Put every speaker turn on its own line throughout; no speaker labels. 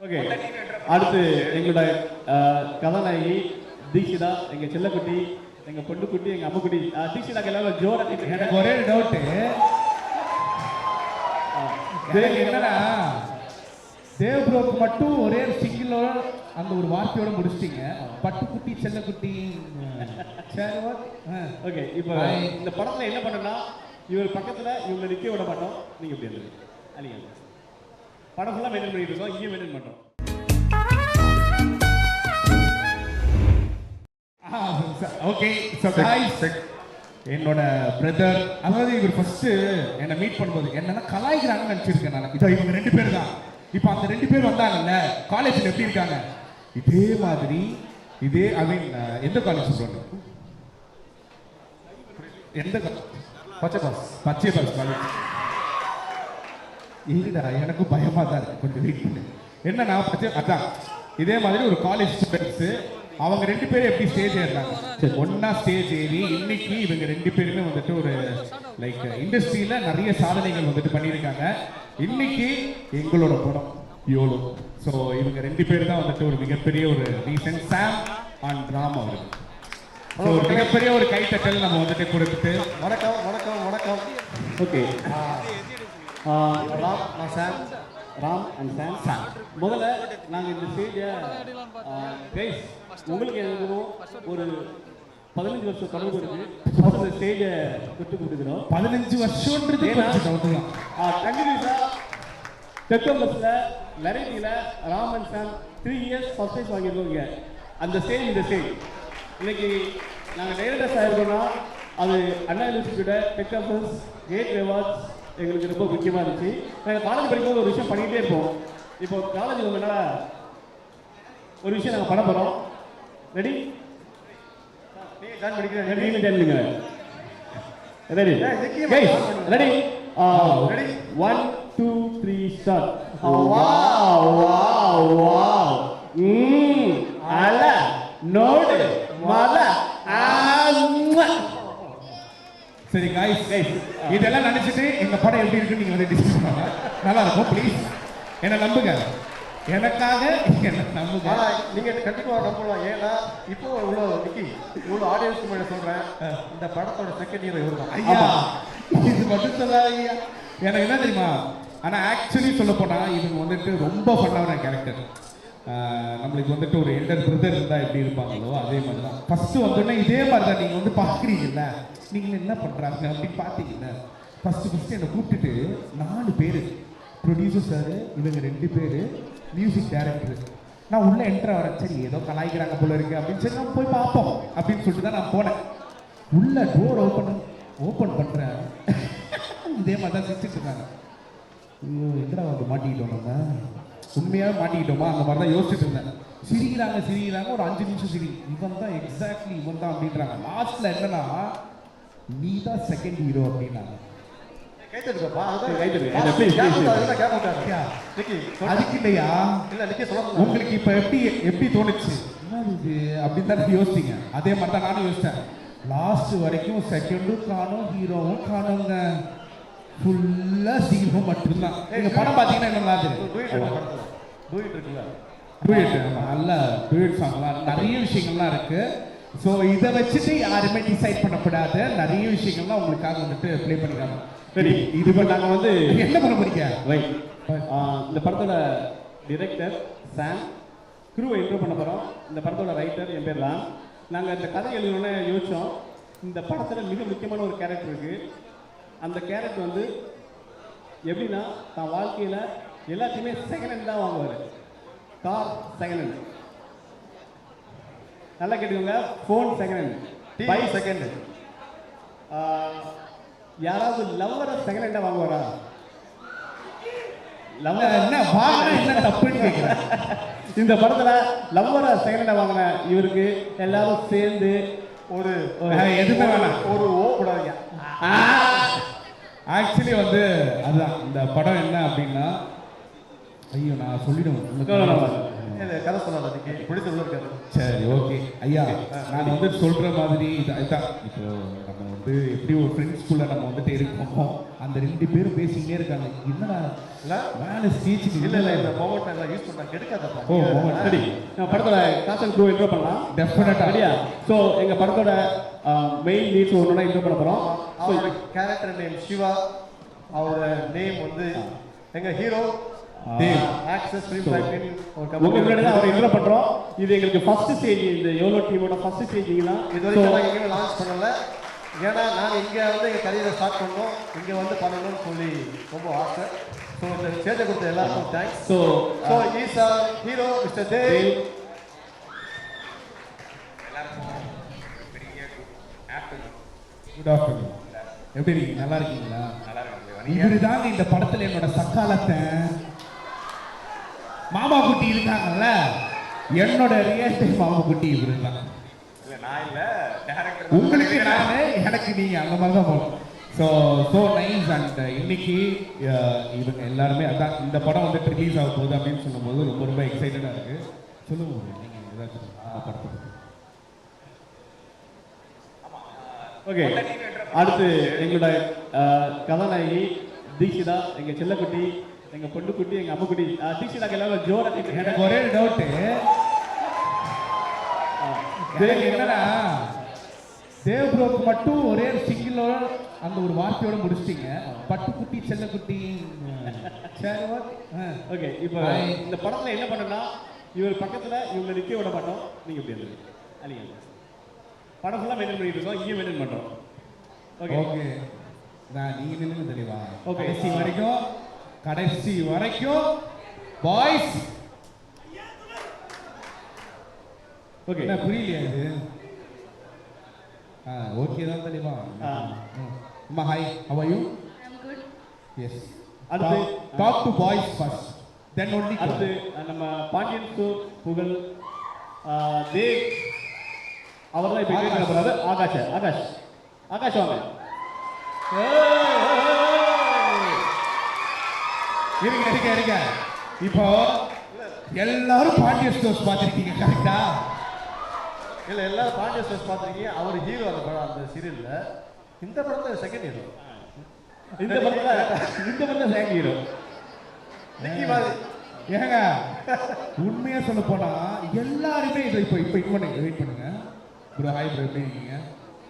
Okay. அடுத்து எங்களோட கதாநாயகி தீக்ஷிதா எங்க செல்லக்குட்டி எங்க பொண்ணுக்குட்டி எங்க அம்முக்குட்டி. தீக்ஷிதாக்கு எல்லாரும் ஜோரா
எனக்கு ஒரே டவுட்டு என்னன்னா தேவ் ப்ரோக்கு மட்டும் ஒரே சிங்கிளோட அந்த ஒரு வார்த்தையோட முடிச்சிட்டீங்க. பட்டுக்குட்டி செல்லக்குட்டி.
ஓகே இப்போ. இந்த படத்துல என்ன பண்ணனா இவர் பக்கத்துல இவங்க நிக்க விட மாட்டோம். நீங்க இருந்தது அல்லீங்க படம் ஃபுல்லாக மெயின்டைன் பண்ணிட்டு இருக்கோம். இங்கேயும் மெயின்டைன் பண்றோம்
ஓகே என்னோட பிரதர் அதாவது இவர் ஃபர்ஸ்ட் என்னை மீட் பண்ணும்போது என்னன்னா கலாய்க்கிறாங்கன்னு நினச்சிருக்கேன் நான். இதோ இவங்க ரெண்டு பேர் தான் இப்போ அந்த ரெண்டு பேர் வந்தாங்கல்ல காலேஜில் எப்படி இருக்காங்க? இதே மாதிரி இதே ஐ மீன் எந்த காலேஜ் சொல்லுவாங்க? எந்த பச்சை பாஸ் பச்சை பாஸ் காலேஜ் இல்லடா எனக்கு பயமா தான் இருக்கு. கொஞ்சம் வெயிட் பண்ணு. என்னன்னா பச்சை அதான் இதே மாதிரி ஒரு காலேஜ் ஸ்டூடெண்ட்ஸ் அவங்க ரெண்டு பேரும் எப்படி ஸ்டேஜ் ஏறினாங்க ஒன்னா ஸ்டேஜ் ஏறி இன்னைக்கு இவங்க ரெண்டு பேருமே வந்துட்டு ஒரு லைக் இண்டஸ்ட்ரியில நிறைய சாதனைகள் வந்துட்டு பண்ணியிருக்காங்க. இன்னைக்கு எங்களோட படம் யோலோ. ஸோ இவங்க ரெண்டு பேர் தான் வந்துட்டு ஒரு மிகப்பெரிய ஒரு ரீசன் சாம் அண்ட் ராம் அவர்கள். ஸோ ஒரு மிகப்பெரிய ஒரு கைத்தட்டல் நம்ம வந்துட்டு கொடுத்துட்டு
வணக்கம் வணக்கம் வணக்கம்.
Okay Ram Sam Ram and Sam Sam முதல்ல நாங்கள் இந்த ஸ்டேஜை கைஸ் உங்களுக்கு எங்களுக்கும் ஒரு பதினஞ்சு வருஷம் தொடர்பு இருக்கு. இந்த ஸ்டேஜை விட்டு கொடுத்துக்கிறோம்.
பதினஞ்சு வருஷம்ன்றது கொஞ்சம் டவுட் தான்.
கண்டினியூஸா தெற்கம்பஸ்ல வெரைட்டியில் Raman Sam three years first prize வாங்கியிருக்கோங்க அந்த ஸ்டேஜ் இந்த ஸ்டேஜ் இன்னைக்கு நாங்கள் டைரக்டர்ஸ் ஆயிருக்கோம்னா அது அண்ணா யூனிவர்சிட்டியோட டெக்கம்பஸ் கேட் ரிவார்ட்ஸ் எங்களுக்கு ரொம்ப முக்கியமாக இருந்துச்சு. நாங்கள் காலேஜ் படிக்கும்போது ஒரு விஷயம் பண்ணிகிட்டே இருப்போம். இப்போ காலேஜ் உங்களால ஒரு விஷயம் நாங்கள் பண்ண போகிறோம் ரெடி
நீங்க ஜாயின் பண்ணிக்கிறேன்.
நீங்களும் ஜாயின் பண்ணுங்க ரெடி
ஏய், நிக்கிய
கைஸ்
மாட்டா.
Ready
Ready?
One two three start ம் அல நோடு மல ஆம்மா
சரி காய்ஸ் கைஸ் இதெல்லாம் நினைச்சிட்டு எங்க படம் எப்படி இருக்குன்னு நீங்க வந்து டிஸ்கஸ் பண்ணுங்க. நல்லா இருக்கும் ப்ளீஸ் என்ன நம்புங்க. எனக்காக என்ன நம்புங்க.
ஆனா நீங்க கண்டிப்பா நம்பலாம். ஏன்னா இப்போ உள்ள நிக்கி உள்ள ஆடியன்ஸ் முன்னாடி சொல்றேன். இந்த படத்தோட செகண்ட் ஹீரோ இவர் தான்
ஐயா இது மட்டும் சொல்லாத ஐயா. எனக்கு என்ன தெரியுமா? ஆனா ஆக்சுவலி சொல்ல போனா இவங்க வந்துட்டு ரொம்ப ஃபன்னான கேரக்டர் நம்மளுக்கு வந்துட்டு ஒரு எல்டர் பிரதர் இருந்தால் எப்படி இருப்பாங்களோ அதே மாதிரி தான் ஃபர்ஸ்ட் வந்தோடனே இதே மாதிரி தான் நீங்கள் வந்து பார்க்குறீங்கல்ல நீங்கள் என்ன பண்ணுறாங்க அப்படின்னு பாத்தீங்கல்ல ஃபஸ்ட்டு ஃபஸ்ட்டு என்னை கூப்பிட்டுட்டு நாலு பேர் ப்ரொடியூசர் சார் இவங்க ரெண்டு பேர் மியூசிக் டைரக்டர் நான் உள்ளே என்ட்ரு வரேன். சரி ஏதோ கலாய்க்கிறாங்க போல இருக்கு அப்படின்னு சரி நான் போய் பார்ப்போம் அப்படின்னு சொல்லிட்டு தான் நான் போனேன். உள்ள டோர் ஓப்பன் ஓப்பன் பண்ணுறேன் இதே மாதிரி தான் சிரிச்சிட்டு இருக்காங்க ஐயோ எங்கடா வந்து மாட்டிக்கிட்டோம் நம்ம? உண்மையாக மாட்டிக்கிட்டோமா? அந்த மாதிரி தான் யோசிச்சுட்டு இருந்தேன். சிரிக்கிறாங்க சிரிக்கிறாங்க. ஒரு அஞ்சு நிமிஷம் சிரி. இவன் தான் எக்ஸாக்ட்லி இவன் தான் அப்படின்றாங்க லாஸ்ட்ல என்னன்னா நீ தான் செகண்ட் ஹீரோ அப்படின்னாங்க அதுக்கு இல்லையா? உங்களுக்கு இப்ப எப்படி எப்படி தோணுச்சு? இது? அப்படின்னு தான் யோசிச்சீங்க. அதே மாதிரி தான் நானும் யோசிச்சேன். லாஸ்ட் வரைக்கும் செகண்டும் காணும் ஹீரோவும் காணுங்க. ஃபுல்லா ஹீரோ மட்டும்தான் நீங்க படம் பார்த்தீங்கன்னா என்ன
இருக்குல்ல?
டூயட் நல்ல டூயட் சாங்லாம் நிறைய விஷயங்கள்லாம் இருக்கு. ஸோ இதை வச்சுட்டு யாருமே டிசைட் பண்ணக்கூடாது. நிறைய விஷயங்கள்லாம் உங்களுக்காக வந்துட்டு ப்ளே பண்ணிக்காங்க
சரி இது இப்போ நாங்கள் வந்து
என்ன பண்ண போறீங்க?
ரைட் இந்த படத்தோட டிரெக்டர் சாம் குரூவை இன்ட்ரோ பண்ண போகிறோம் இந்த படத்தோட ரைட்டர் என் பேர் ராம் நாங்கள் இந்த கதை எழுதணும்னு யோசித்தோம் இந்த படத்தில் மிக முக்கியமான ஒரு கேரக்டர் இருக்குது அந்த கேரக்டர் வந்து எப்படின்னா தான் வாழ்க்கையில் எல்லாத்தையுமே செகண்ட் ஹேண்ட் தான் வாங்குவார். கார் செகண்ட் ஹேண்ட் நல்லா கேட்டுக்கோங்க. Phone second hand bike
second
யாராவது லவ்வரை செகண்ட் ஹேண்டாக வாங்குவாரா? லவ்வர்
என்ன வாங்கினா என்ன தப்புன்னு கேட்குறேன்
இந்த படத்துல லவ்வரை செகண்ட் வாங்கின இவருக்கு எல்லாரும் சேர்ந்து
ஒரு
எதுவுமே வேணாம்.
ஒரு ஓ கூடாதுங்க.
ஆக்சுவலி வந்து அதுதான் இந்த படம் என்ன அப்படின்னா ஐயோ நான் சொல்லிடுவேன்.
கதை இன்னைக்கு பிடிச்ச உள்ள இருக்காரு.
சரி ஓகே. ஐயா நான் வந்து சொல்ற மாதிரி இது இதான் இப்போ நம்ம வந்து எப்படி ஒரு ஃப்ரெண்ட்ஸ்குள்ள நம்ம வந்துட்டு இருக்கோமோ அந்த ரெண்டு பேரும் பேசிக்கிட்டே இருக்காங்க. என்னடா
இல்ல.
மேலே ஸ்பீச்
இல்ல இல்ல இந்த மொமெண்ட் எல்லாம் யூஸ் பண்ணா கெடுக்காதப்பா.
ஓ, moment.
சரி. படத்தோட காசன் க்ரூ இன்ட்ரோ பண்ணலாம்.
டெஃபினட்டா
ரெடியா ஸோ எங்க படத்தோட மெயின் லீட்ஸ் ஒன்று இன்ட்ரோ பண்ண
அவரோட கேரக்டர் நேம் சிவா. அவரோட நேம் வந்து எங்க ஹீரோ
உங்க முன்னாடி தான் அவர் இன்ட்ரோ பண்றோம். இது எங்களுக்கு ஃபர்ஸ்ட் ஸ்டேஜ் இந்த யோலோ டீமோட ஃபர்ஸ்ட் ஸ்டேஜிங் தான்.
இது வரைக்கும் நான் எங்கேயுமே லான்ச் பண்ணல. ஏன்னா நான் இங்கே வந்து எங்கள் கரியரை ஸ்டார்ட் பண்ணோம் இங்கே வந்து பண்ணணும்னு சொல்லி ரொம்ப ஆசை. ஸோ இந்த ஸ்டேஜை கொடுத்த எல்லாருக்கும் thanks
so
so is our hero mister Dev
good afternoon எப்படி நல்லா இருக்கீங்களா? இவரு தாங்க இந்த படத்துல என்னோட சக்காலத்தை மாமா குட்டி இருக்காங்கல்ல? என்னோட ரியல் டைம் மாமா குட்டி தான். உங்களுக்கு நானு எனக்கு நீங்க அந்த மாதிரி தான் போகணும். ஸோ ஸோ நைஸ் அண்ட் இன்னைக்கு அஹ், இவங்க எல்லாருமே அதான் இந்த படம் வந்துட்டு ரிலீஸ் ஆக போகுது அப்படின்னு சொல்லும்போது ரொம்ப ரொம்ப எக்ஸைட்டடாக இருக்கு. சொல்லுங்க ஒரு நீங்க ஏதாச்சும் படத்தை.
ஓகே அடுத்து எங்களோட கதாநாயகி தீக்ஷிதா எங்க செல்லக்குட்டி எங்க பொண்ணுக்குட்டி எங்க அம்முக்குட்டி அஹ், தீக்ஷிதாக்கு எல்லாரும் ஜோரா
எனக்கு ஒரே டவுட்டு என்னன்னா தேவ் ப்ரோக்கு மட்டும் ஒரே சிங்கிளோட அந்த ஒரு வார்த்தையோட முடிச்சிட்டீங்க. பட்டுக்குட்டி செல்லக்குட்டி. சரி ஓகே.
ஓகே இப்போ. இந்த படத்துல என்ன பண்ணோம்னா இவர் பக்கத்துல இவங்க நிக்க விட மாட்டோம். நீங்க இப்படி இருந்தீங்க அல்லீங்க படம் ஃபுல்லாக மெயின்டைன் பண்ணிட்டு இருக்கோம். இங்கேயும் மெயின்டைன் பண்றோம். ஓகே
ஓகே நான் நீங்க நில்லுங்க தெளிவா. கடைசி வரைக்கும் கடைசி வரைக்கும் பாய்ஸ்.
ஓகே
என்ன புரியலையா இது? ஆ ஓகே தான் தெளிவா. அம்மா hi how are you
I'm good.
Yes
அடுத்து
talk to boys first then only
அடுத்து அஹ், நம்ம பாண்டியன் ஸ்டோர் புகழ் தேவ் அவர் தான் இப்போ
ஆகாஷ்.
ஆகாஷ் ஆகாஷ். வாங்க.
இருங்க இருங்க இருங்க. இப்போ எல்லாரும் பாண்டிய ஸ்டோர்ஸ் பார்த்துருக்கீங்க கரெக்டா
இல்லை எல்லாரும் பாண்டிய ஸ்டோர்ஸ் பார்த்துருக்கீங்க. அவர் ஹீரோ அந்த படம் அந்த சீரியலில் இந்த படத்தில் செகண்ட் ஹீரோ
இந்த படத்துல இந்த படத்துல சேங் ஹீரோ
ஏங்க உண்மையா சொல்ல போனா எல்லாருமே இதை இப்போ இப்போ இது பண்ணுங்க வெயிட் பண்ணுங்க. ப்ரோ ஹாய் ப்ரோ எப்படி இருக்கீங்க?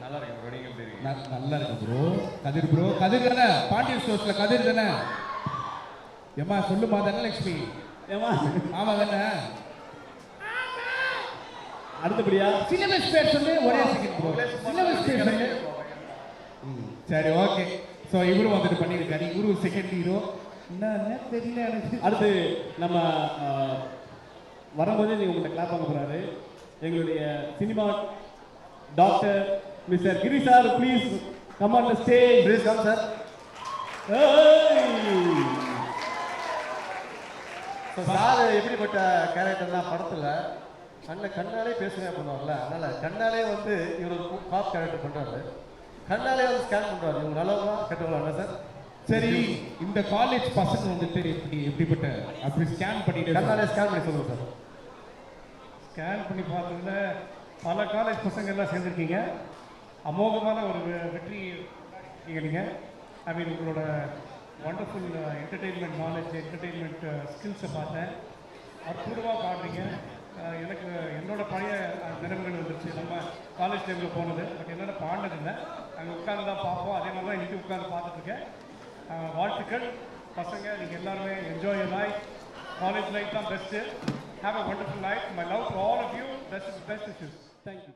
நல்லா இருக்கு ப்ரோ நீங்கள்
நல்லா இருக்கு ப்ரோ கதிர் ப்ரோ கதிர் தானே? பாண்டியன் ஸ்டோர்ஸ்ல கதிர் தானே? ஏம்மா சொல்லுமா தனலட்சுமி.
ஏமா
ஆமா தானே
அடுத்தபடியா?
சிலபஸ் பேர் சொல்லு ஒரே செகண்ட் ப்ரோ சிலபஸ் பேர் சொல்லு. ம், சரி ஓகே. ஸோ இவரும் வந்துட்டு பண்ணியிருக்காரு. இவரும் செகண்ட் ஹீரோ என்னன்னு தெரியல எனக்கு.
அடுத்து நம்ம வரும்போதே நீங்க உங்கள்கிட்ட கிளாப் பண்ண போறாரு. எங்களுடைய cinema doctor mister Giri sir please come on the stage
please come sir so sir எப்படிப்பட்ட கேரக்டர்னா படத்தில். கண்ணை கண்ணாலே பேசுவேன் பண்ணுவார்ல. அதனால கண்ணாலே வந்து இவர் ஒரு பாப் கேரக்டர் பண்ணுறாரு கண்ணாலே வந்து ஸ்கேன் பண்ணுறாரு இவங்க நல்லவங்களா கெட்டவங்களா சார்?
சரி இந்த காலேஜ் பசங்க வந்துட்டு எப்படி எப்படிப்பட்ட அப்படி ஸ்கேன் பண்ணிட்டு
கண்ணாலே ஸ்கேன் பண்ணி சொல்லுங்க சார்.
ஸ்கேன் பண்ணி பார்த்ததுல பல காலேஜ் பசங்க எல்லாம் சேர்ந்துருக்கீங்க. அமோகமான ஒரு வெற்றி நீங்கள் ஐ மீன் உங்களோட வண்டர்ஃபுல் என்டர்டெயின்மெண்ட் நாலேஜ் என்டர்டெயின்மெண்ட் ஸ்கில்ஸை பார்த்தேன். அற்புதமாக பாடுறீங்க. எனக்கு என்னோட பழைய நினைவுகள் வந்துருச்சு. நம்ம காலேஜ் டைமில் போனது. பட் என்னால் பாடினதில்லை. அங்கே உட்காந்து தான் பார்ப்போம். அதே மாதிரி தான் இன்றைக்கி உட்காந்து பார்த்துட்ருக்கேன். வாழ்த்துக்கள். பசங்க நீங்கள் எல்லாருமே என்ஜாய் லைஃப் காலேஜ் லைஃப் தான் best have a wonderful life my love to all of you best best wishes
thank you